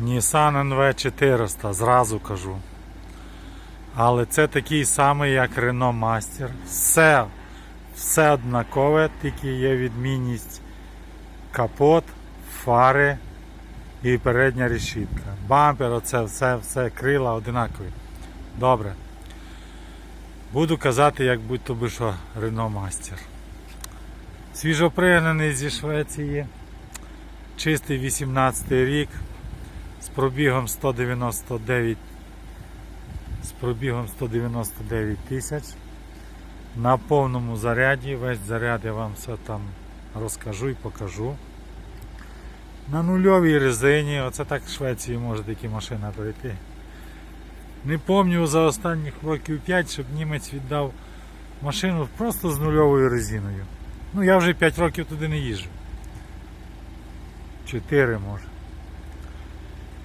Nissan NV400, зразу кажу. Але це такий самий, як Renault Master. Все, все однакове, тільки є відмінність капот, фари і передня решітка. Бампер, оце все, все крила одинакові. Добре. Буду казати, як будь-то би що Renault Master. Свіжопригнаний зі Швеції. Чистий 18 рік з пробігом 199 з пробігом 199 тисяч. На повному заряді, весь заряд я вам все там розкажу і покажу. На нульовій резині, оце так в Швеції може такі машина перейти. Не пам'ятаю за останніх років 5, щоб німець віддав машину просто з нульовою резиною. Ну я вже 5 років туди не їжджу. 4 може.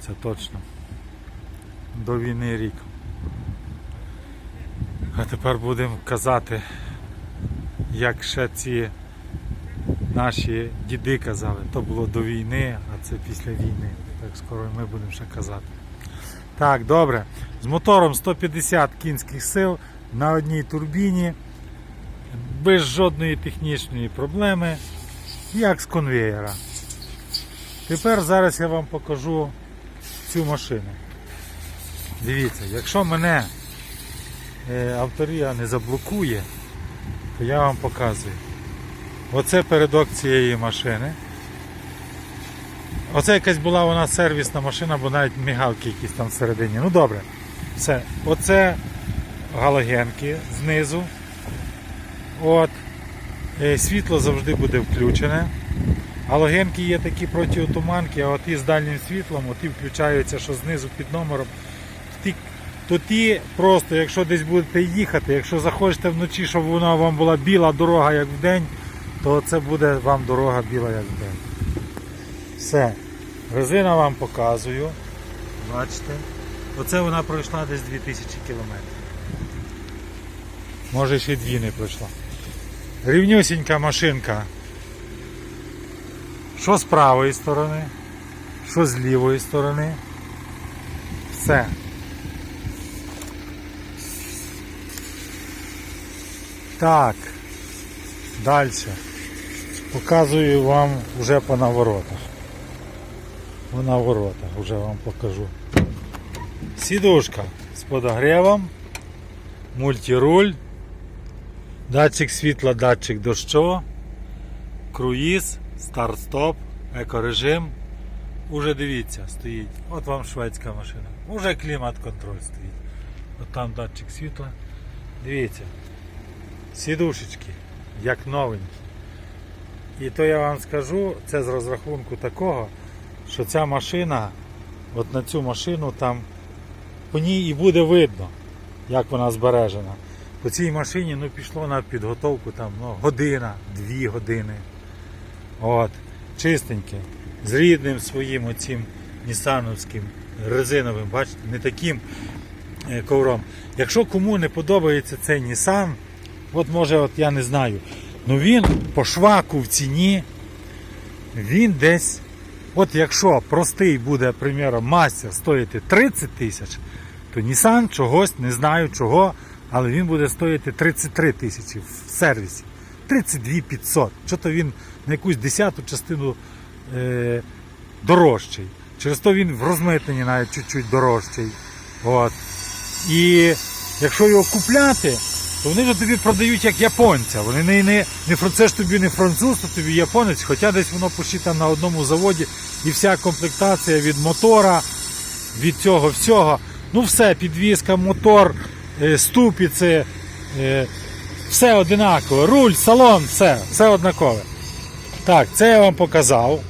Це точно. До війни рік. А тепер будемо казати, як ще ці наші діди казали, то було до війни, а це після війни. Так скоро ми будемо ще казати. Так, добре. З мотором 150 кінських сил на одній турбіні, без жодної технічної проблеми, як з конвеєра. Тепер зараз я вам покажу цю машину. Дивіться, якщо мене е, авторія не заблокує, то я вам показую. Оце передок цієї машини. Оце якась була вона сервісна машина, бо навіть мігалки якісь там всередині. Ну добре. Все. Оце галогенки знизу. От. Е, Світло завжди буде включене. Галогенки є такі протиотуманки, а от і з дальнім світлом, от і включаються, що знизу під номером. Ті, то ті просто, якщо десь будете їхати, якщо захочете вночі, щоб вона вам була біла дорога, як в день, то це буде вам дорога біла, як в день. Все. Резина вам показую. Бачите? Оце вона пройшла десь 2000 кілометрів. Може ще дві не пройшла. Рівнюсінька машинка. Що з правої сторони, що з лівої сторони. Все. Так. Далі. Показую вам вже по наворотах. По наворотах вже вам покажу. Сідушка з подогрівом, мультируль, датчик світла, датчик дощу, круїз, старт-стоп, екорежим. Уже дивіться, стоїть. От вам шведська машина. Уже клімат-контроль стоїть. От там датчик світла. Дивіться. Сідушечки, як новенькі. І то я вам скажу, це з розрахунку такого, що ця машина, от на цю машину там по ній і буде видно, як вона збережена. По цій машині ну, пішло на підготовку там, ну, година, дві години. От, чистеньке, з рідним своїм оцім нісановським резиновим, бачите, не таким е, ковром. Якщо кому не подобається цей Nissan, от може, от я не знаю, ну він по шваку в ціні, він десь, от якщо простий буде, приміром, мастер стоїти 30 тисяч, то Nissan чогось, не знаю чого, але він буде стоїти 33 тисячі в сервісі. 32 500. Що-то він на якусь десяту частину е, дорожчий. Через то він в розмитненні навіть чуть-чуть дорожчий. От. І якщо його купляти, то вони ж тобі продають як японця. Вони не, не, не фр- це ж тобі не француз, то тобі японець, хоча десь воно пошито на одному заводі і вся комплектація від мотора, від цього всього. Ну все, підвізка, мотор, е, ступиці, е, все одинаково. Руль, салон, все, все однакове. Так, це я вам показав.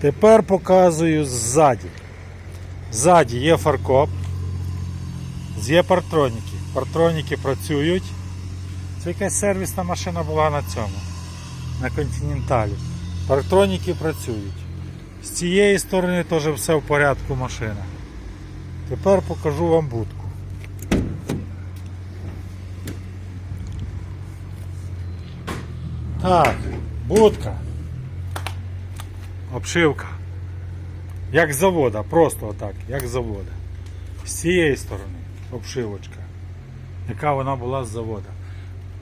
Тепер показую ззаді. Ззаді є фаркоп. Є партроніки. Партроніки працюють. Це якась сервісна машина була на цьому. На континенталі. Партроніки працюють. З цієї сторони теж все в порядку машина. Тепер покажу вам будку. Так, будка. Обшивка. Як з завода, просто отак, як завода. З цієї сторони обшивочка, яка вона була з завода.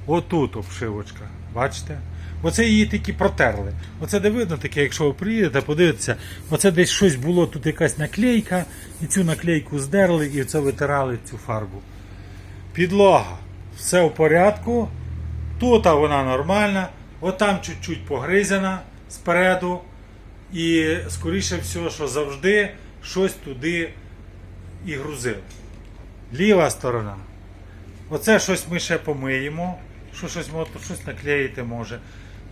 Отут обшивочка, бачите? Оце її тільки протерли. Оце де видно таке, якщо ви приїдете, подивитеся, оце десь щось було, тут якась наклейка, і цю наклейку здерли і це витирали цю фарбу. Підлога. Все в порядку. Тут вона нормальна, отам чуть-чуть погризена спереду. І скоріше всього, що завжди щось туди і грузили. Ліва сторона. Оце щось ми ще помиємо, що щось, щось наклеїти може.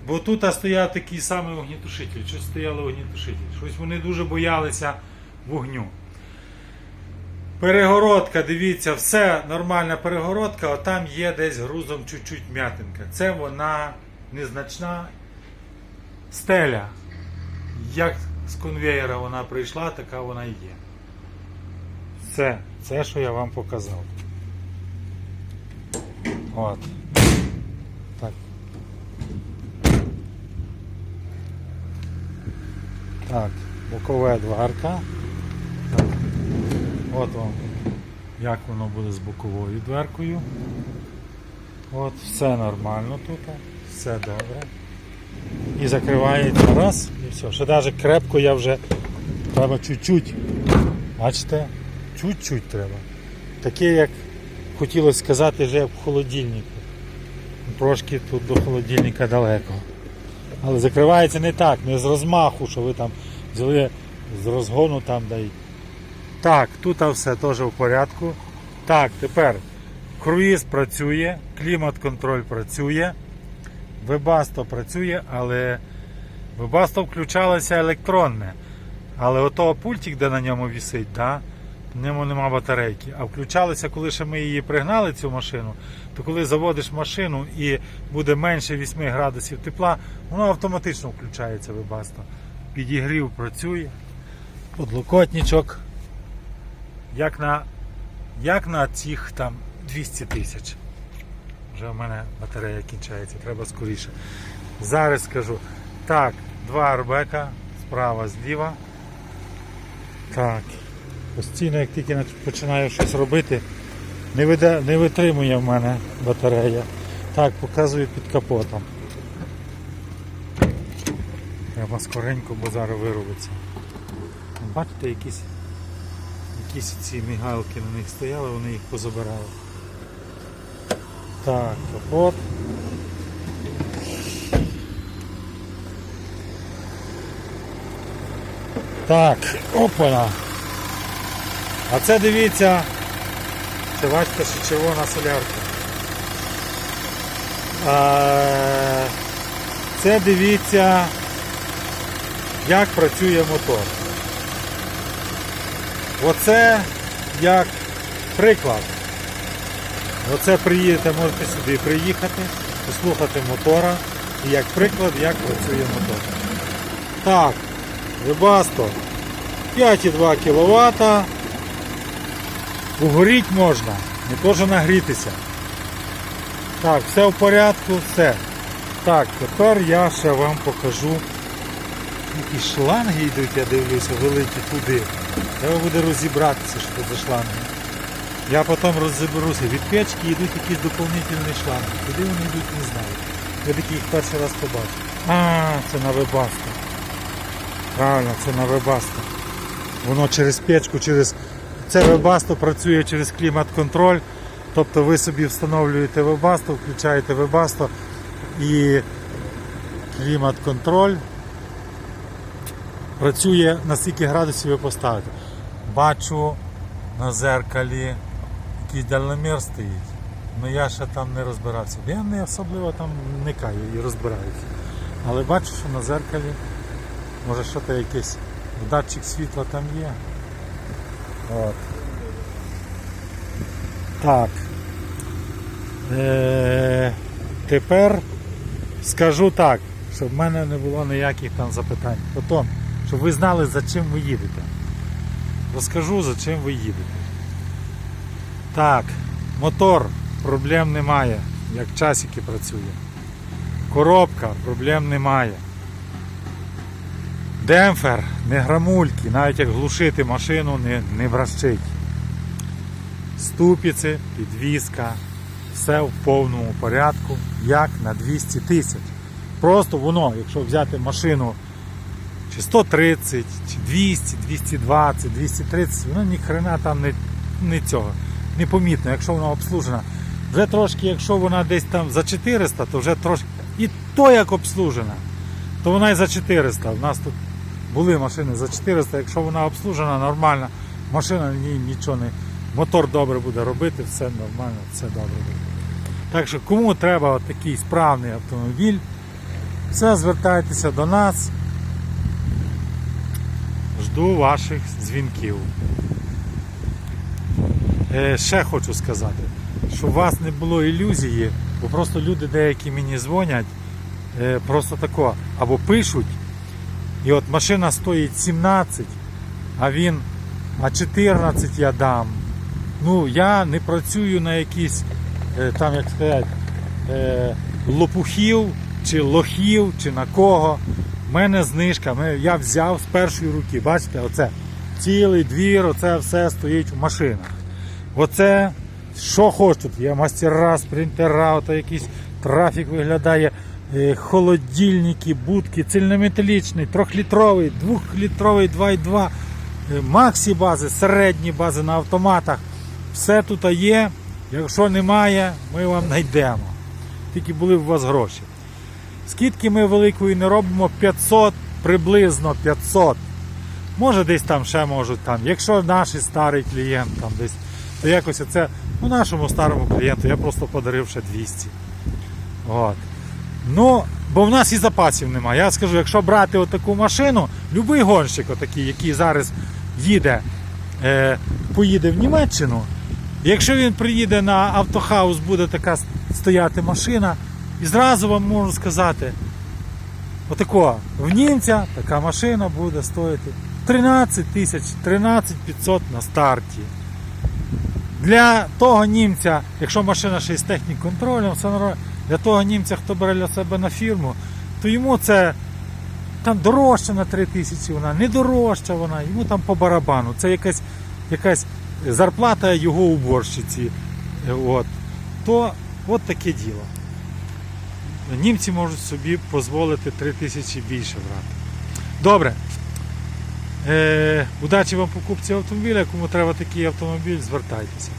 Бо тут стояв такий самий вогнетушитель, щось стояло вогнетушитель. Щось вони дуже боялися вогню. Перегородка, дивіться, все нормальна перегородка, а там є десь грузом чуть-чуть м'ятинка. Це вона незначна стеля. Як з конвеєра вона прийшла, така вона і є. Це, це, що я вам показав. От. Так. Так, бокова дверка. Так. От вам, як воно буде з боковою дверкою. От, все нормально тут, все добре. І закривається раз, і все. Ще навіть крепко я вже треба чуть-чуть. Бачите? Чуть-чуть треба. Таке, як хотілося сказати, вже в холодильнику. Трошки тут до холодильника далеко. Але закривається не так, не з розмаху, що ви там взяли з розгону там да й. Так, тут все теж в порядку. Так, тепер круїз працює, клімат-контроль працює, вебасто працює, але вебасто включалося електронне. Але ото пультик, де на ньому вісить, да, в ньому нема батарейки. А включалося, коли ще ми її пригнали, цю машину, то коли заводиш машину і буде менше 8 градусів тепла, воно автоматично включається вебасто. Підігрів працює, подлокотничок. Як на, як на цих там 200 тисяч. Вже в мене батарея кінчається, треба скоріше. Зараз скажу. Так, два арбека, справа, зліва. Так. Постійно, як тільки починаю щось робити, не, вида, не витримує в мене батарея. Так, показую під капотом. Треба скоренько, бо зараз виробиться. Бачите, якісь, якісь ці мігалки на них стояли, вони їх позабирали. Так, капот. Так, опана. А це дивіться, це бачите, що червона солярка. А, це дивіться, як працює мотор. Оце як приклад. Оце приїдете, можете сюди приїхати, послухати мотора і як приклад, як працює мотор. Так, Webasto 5,2 кВт. Угоріть можна, не теж нагрітися. Так, все в порядку, все. Так, тепер я ще вам покажу. Які шланги йдуть, я дивлюся, великі туди. Треба буде розібратися, що це за шланги. Я потім розберуся. Від печки йдуть якісь доповнительні шланги. Куди вони йдуть, не знаю. Я такий їх перший раз побачив. А, це на вебасто. Правильно, це на вебасто. Воно через печку, через. Це вебасто працює через клімат-контроль. Тобто ви собі встановлюєте вебасто, включаєте вебасто і клімат-контроль працює на скільки градусів ви поставите. Бачу на зеркалі якийсь дальномір стоїть. Ну я ще там не розбирався. Я не особливо там вникаю і розбираюся. Але бачу, що на зеркалі може що то якийсь датчик світла там є. От. Так. Е, тепер скажу так, щоб в мене не було ніяких там запитань. Потім, щоб ви знали, за чим ви їдете. Розкажу, за чим ви їдете. Так, мотор, проблем немає, як часики працює. Коробка, проблем немає. Демпфер не грамульки, навіть як глушити машину не, не бращить. Ступиці, підвізка, все в повному порядку, як на 200 тисяч. Просто воно, якщо взяти машину чи 130, чи 200, 220, 230, воно ні хрена там не, не цього. Непомітно, якщо вона обслужена. Вже трошки, якщо вона десь там за 400, то вже трошки. І то як обслужена, то вона і за 400. У нас тут були машини за 400, якщо вона обслужена нормально, машина ні, нічого не. Мотор добре буде робити, все нормально, все добре буде. Так що кому треба такий справний автомобіль, все звертайтеся до нас. Жду ваших дзвінків. Е, ще хочу сказати, що у вас не було ілюзії, бо просто люди деякі мені дзвонять, е, просто тако, або пишуть, і от машина стоїть 17, а він, а 14 я дам. Ну, я не працюю на якісь, е, там, як сказати, лопухів, чи лохів, чи на кого. У мене знижка, я взяв з першої руки. Бачите, оце цілий двір, оце все стоїть в машинах. Оце що хочуть. Є мастера, спринтера, якийсь трафік виглядає, е, холодильники, будки, цільнометалічний, трьохлітровий, двохлітровий 2,2, е, максі бази, середні бази на автоматах. Все тут є. Якщо немає, ми вам знайдемо. Тільки були б у вас гроші. Скидки ми великої не робимо 500, приблизно 500. Може десь там ще можуть там. Якщо наш старий клієнт там десь, то якось це ну, нашому старому клієнту я просто подарив ще 200. От. Ну, бо в нас і запасів немає. Я скажу, якщо брати отаку машину, будь-який гонщик, отакий, який зараз їде, е, поїде в Німеччину, якщо він приїде на автохаус, буде така стояти машина, і зразу вам можу сказати, отако, в німця така машина буде стоїти 13 тисяч, 13 500 на старті. Для того німця, якщо машина ще з технік-контролем, все нормально, для того німця, хто бере для себе на фірму, то йому це там дорожча на 3 тисячі, вона не дорожча вона, йому там по барабану. Це якась, якась зарплата його уборщиці. От. То от таке діло. Німці можуть собі дозволити 3 тисячі більше брати. Добре. Е, удачі вам покупці автомобіля. Кому треба такий автомобіль, звертайтеся.